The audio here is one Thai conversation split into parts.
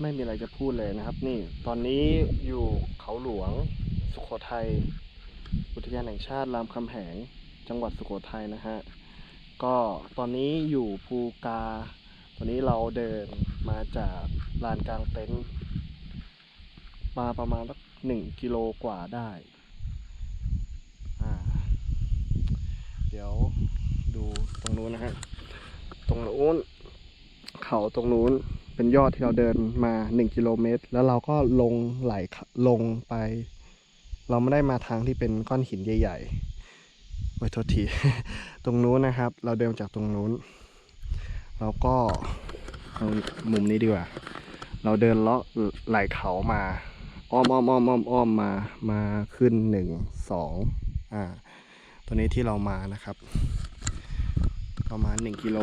ไม่มีอะไรจะพูดเลยนะครับ นี่ตอนนี้อยู่เขาหลวง สุโขทัย อุทยานแห่งชาติรามคำแหง จังหวัดสุโขทัยนะฮะ ก็ตอนนี้อยู่ภูกา ตอนนี้เราเดินมาจากลานกลางเต็นท์มาประมาณสักหนึ่งกิโลกว่าได้ เดี๋ยวดูตรงนู้นนะฮะ ตรงนู้น เขาตรงนู้น เป็นยอดที่เราเดินมาหนึ่งกิโลเมตร แล้วเราก็ลงไหลลงไป เราไม่ได้มาทางที่เป็นก้อนหินใหญ่ๆโอ้ยโทษที ตรงนู้นนะครับ เราเดินจากตรงนู้น เราก็เอามุมนี้ดีกว่า เราเดินเลาะไหลเขามาอ้อมอ้อมอ้อมอ้อมอ้อมมามาขึ้นหนึ่งสองอ่า ตัวนี้ที่เรามานะครับ ประมาณหนึ่งกิโล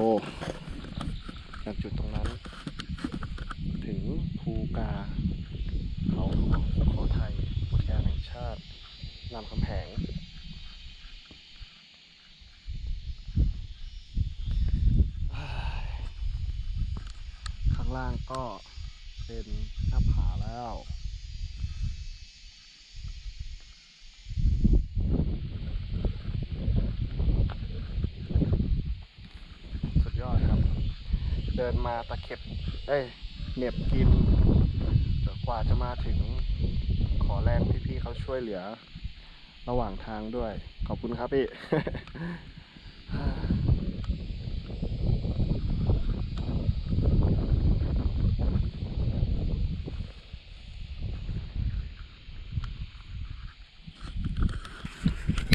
จากจุดตรงนั้น กา เขาหลวงสุโขทัยอุทยานแห่งชาติรามคำแหง ข้างล่างก็เป็นหน้าผาแล้วสุดยอดครับเดินมาตะเข็บ เอ้ยเหน็บกิน กว่าจะมาถึงขอแรงพี่ๆเขาช่วยเหลือ ระหว่างทางด้วย ขอบคุณครับพี่